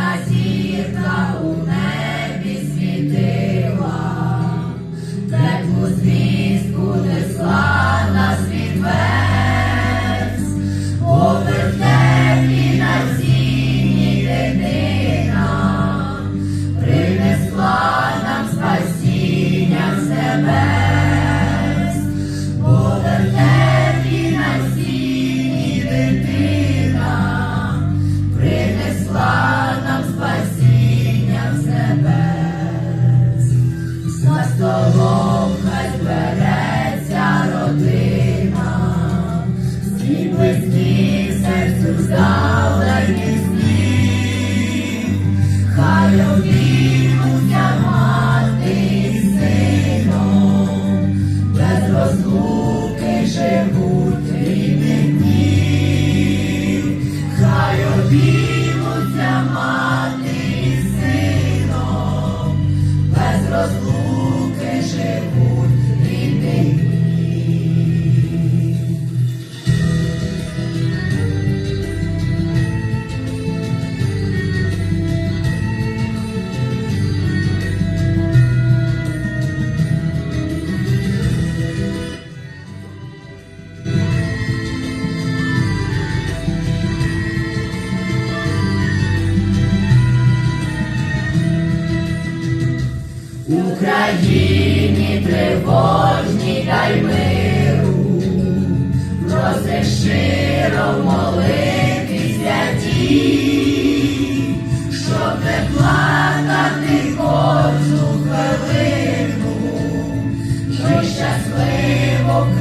Ясна зірка у небі світила, теплу звістку несла. Україні тривожні дай миру, проси щиро молитві святі, щоб не плакати кожну хвилину, Жи щасливо в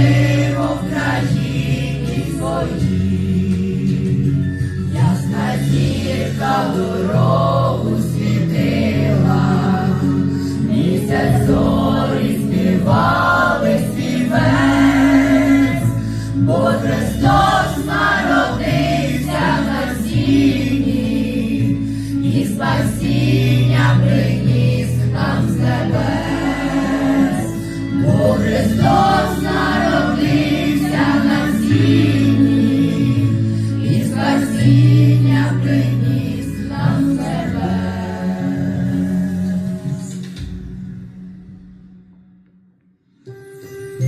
живо в країні своїй, ясна зірка дорогу світила, місяць зорі співали співець, бо Христос народився на сіні і спасіння приніс нам з небес. Бо Христос